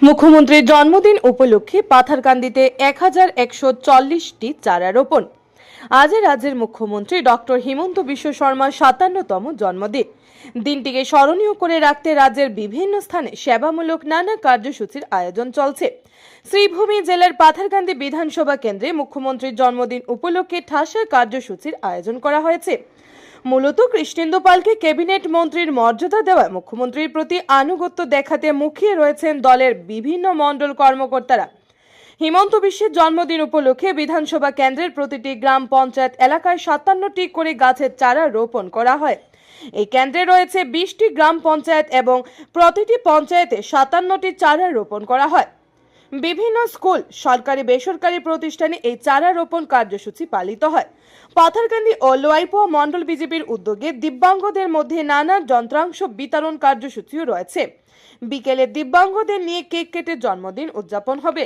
মুখ্যমন্ত্রীর জন্মদিন উপলক্ষে পাথারকান্দিতে এক হাজার একশো চল্লিশটি চারা রোপণ। আজ রাজ্যের মুখ্যমন্ত্রী ডক্টর হিমন্ত বিশ্ব শর্মার সাতান্নতম জন্মদিন। দিনটিকে স্মরণীয় করে রাখতে রাজ্যের বিভিন্ন স্থানে সেবামূলক নানা কার্যসূচির আয়োজন চলছে। শ্রীভূমি জেলার পাথারকান্দি বিধানসভা কেন্দ্রে মুখ্যমন্ত্রীর জন্মদিন উপলক্ষে ঠাসা কার্যসূচির আয়োজন করা হয়েছে। মূলত কৃষ্ণেন্দু পালকে ক্যাবিনেট মন্ত্রীর মর্যাদা দেওয়ায় মুখ্যমন্ত্রীর প্রতি আনুগত্য দেখাতে মুখিয়ে রয়েছেন দলের বিভিন্ন মণ্ডল কর্মকর্তারা। হিমন্ত বিশ্বের জন্মদিন উপলক্ষে বিধানসভা কেন্দ্রের প্রতিটি গ্রাম পঞ্চায়েত এলাকায় সাতান্নটি করে গাছের চারা রোপণ করা হয়। এই কেন্দ্রে রয়েছে বিশটি গ্রাম পঞ্চায়েত এবং প্রতিটি পঞ্চায়েতে সাতান্নটি চারা রোপণ করা হয়। বিভিন্ন স্কুল, সরকারি, বেসরকারি প্রতিষ্ঠানে এই চারা রোপণ কার্যসূচি পালিত হয়। পাথারকান্দি ও লোয়াইপো মণ্ডল বিজেপির উদ্যোগে দিব্যাঙ্গদের মধ্যে নানা যন্ত্রাংশ বিতরণ কার্যসূচিও রয়েছে। বিকেলে দিব্যাঙ্গদের নিয়ে কেক কেটে জন্মদিন উদযাপন হবে।